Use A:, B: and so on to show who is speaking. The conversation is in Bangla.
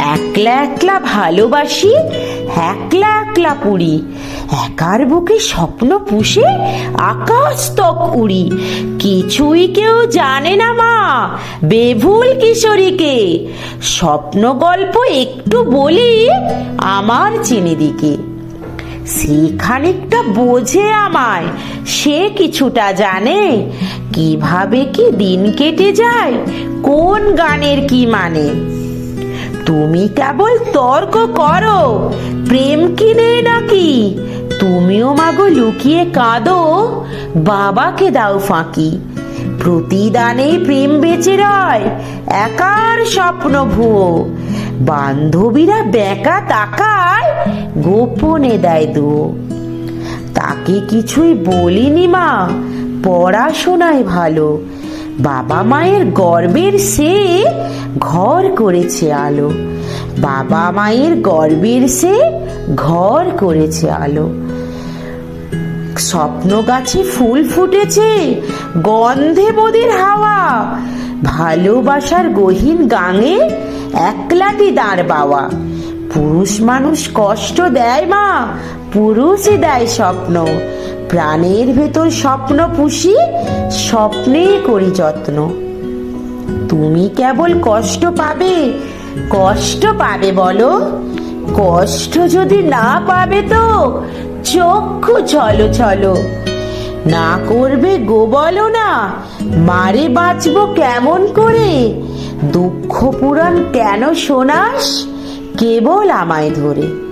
A: একলা একলা ভালোবাসি, একলা একলা পুরি। একার বুকে স্বপ্ন পুষে আকাশ তক উড়ি। কিছুই কেউ জানে না মা, বেভুল কিশোরীকে। স্বপ্ন গল্প একটু বলি আমার চিনিদিকে। সে খানিকটা বোঝে আমায়, সে কিছুটা জানে। কীভাবে কি দিন কেটে যায়, কোন গানের কি মানে? তুমি কেবল তর্ক করো। প্রেম কি নেই নাকি? তুমিও মাগো লুকিয়ে কাঁদো। বাবাকে দাও ফাঁকি। প্রতিদানে প্রেম বেঁচে রয় একার স্বপ্ন ভুয়ো। বান্ধবীরা বেঁকা তাকায় গোপনে দেয় দুয়ো। তাকে কিছুই বলিনি মা, পড়াশোনায় ভালো। বাবা মায়ের গর্বের সে ঘর করেছে আলো। বাবা মায়ের গর্বের সে ঘর করেছে আলো। স্বপ্ন গাছে ফুল ফুটেছে, গন্ধে মোদের হাওয়া। ভালোবাসার গহীন গাঙে একলাটি দাঁড় বাওয়া। পুরুষ মানুষ কষ্ট দেয় মা, পুরুষই দেয় স্বপ্ন। প্রাণের ভেতর স্বপ্ন পুষি, স্বপ্নে করি যত্ন। তুমি কেবল কষ্ট পাবে কষ্ট পাবে বলো। কষ্ট যদি না পাবে তো চক্ষু চলো চলো না করবে গো বলো না, মারে বাঁচবো কেমন করে? দুঃখ পুরাণ কেন শোনাস কেবল আমায় ধরে।